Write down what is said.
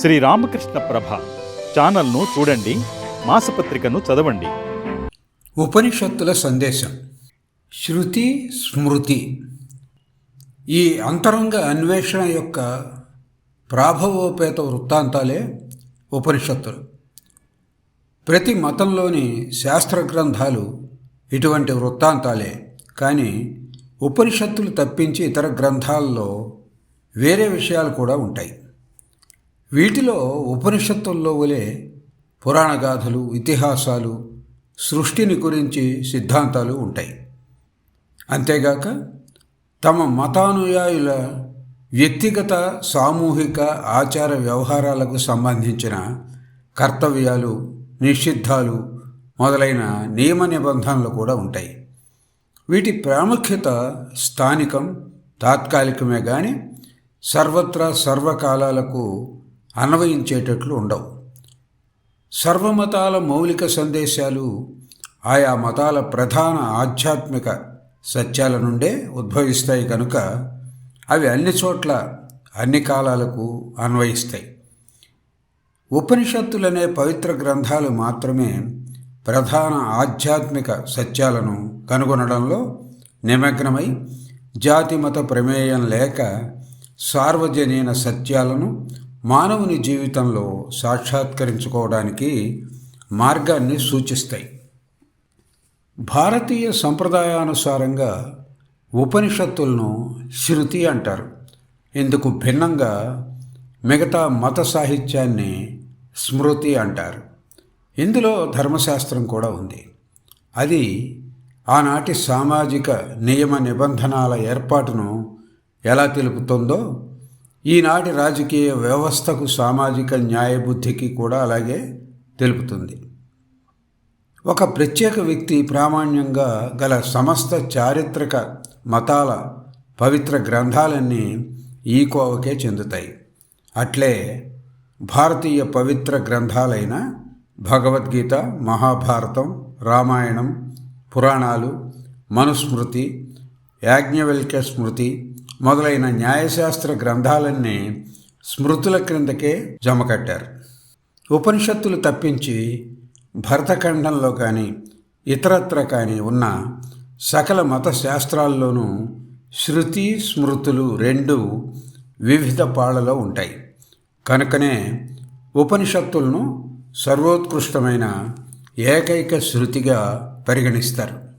శ్రీ రామకృష్ణ ప్రభ ఛానల్ను చూడండి మాసపత్రికను చదవండి. ఉపనిషత్తుల సందేశం. శృతి స్మృతి. ఈ అంతరంగ అన్వేషణ యొక్క ప్రాభవోపేత వృత్తాంతాలే ఉపనిషత్తులు. ప్రతి మతంలోని శాస్త్ర గ్రంథాలు ఇటువంటి వృత్తాంతాలే కానీ ఉపనిషత్తులు తప్పించి ఇతర గ్రంథాల్లో వేరే విషయాలు కూడా ఉంటాయి. వీటిలో ఉపనిషత్తుల్లో వలె పురాణగాథలు ఇతిహాసాలు సృష్టిని గురించి సిద్ధాంతాలు ఉంటాయి. అంతేగాక తమ మతానుయాయుల వ్యక్తిగత సామూహిక ఆచార వ్యవహారాలకు సంబంధించిన కర్తవ్యాలు నిషిద్ధాలు మొదలైన నియమ నిబంధనలు కూడా ఉంటాయి. వీటి ప్రాముఖ్యత స్థానికం తాత్కాలికమే కానీ సర్వత్రా సర్వకాలాలకు అన్వయించేటట్లు ఉండవు. సర్వమతాల మౌలిక సందేశాలు ఆయా మతాల ప్రధాన ఆధ్యాత్మిక సత్యాల నుండే ఉద్భవిస్తాయి కనుక అవి అన్ని చోట్ల అన్ని కాలాలకు అన్వయిస్తాయి. ఉపనిషత్తులనే పవిత్ర గ్రంథాలు మాత్రమే ప్రధాన ఆధ్యాత్మిక సత్యాలను కనుగొనడంలో నిమగ్నమై జాతి మత ప్రమేయం లేక సార్వజనీన సత్యాలను మానవుని జీవితంలో సాక్షాత్కరించుకోవడానికి మార్గాన్ని సూచిస్తాయి. భారతీయ సంప్రదాయానుసారంగా ఉపనిషత్తులను శృతి అంటారు. ఇందుకు భిన్నంగా మిగతా మత సాహిత్యాన్ని స్మృతి అంటారు. ఇందులో ధర్మశాస్త్రం కూడా ఉంది. అది ఆనాటి సామాజిక నియమ నిబంధనల ఏర్పాటును ఎలా తెలుపుతుందో ఈనాటి రాజకీయ వ్యవస్థకు సామాజిక న్యాయబుద్ధికి కూడా అలాగే తెలుపుతుంది. ఒక ప్రత్యేక వ్యక్తి ప్రామాణ్యంగా గల సమస్త చారిత్రక మతాల పవిత్ర గ్రంథాలన్నీ ఈ కోవకే చెందుతాయి. అట్లే భారతీయ పవిత్ర గ్రంథాలైన భగవద్గీత మహాభారతం రామాయణం పురాణాలు మనుస్మృతి యాజ్ఞవల్క్య స్మృతి మొదలైన న్యాయశాస్త్ర గ్రంథాలన్నీ స్మృతుల క్రిందకే జమకట్టారు. ఉపనిషత్తులు తప్పించి భరతఖండంలో కానీ ఇతరత్ర కానీ ఉన్న సకల మత శాస్త్రాల్లోనూ శృతి స్మృతులు రెండు వివిధ పాళ్ళలో ఉంటాయి. కనుకనే ఉపనిషత్తులను సర్వోత్కృష్టమైన ఏకైక శృతిగా పరిగణిస్తారు.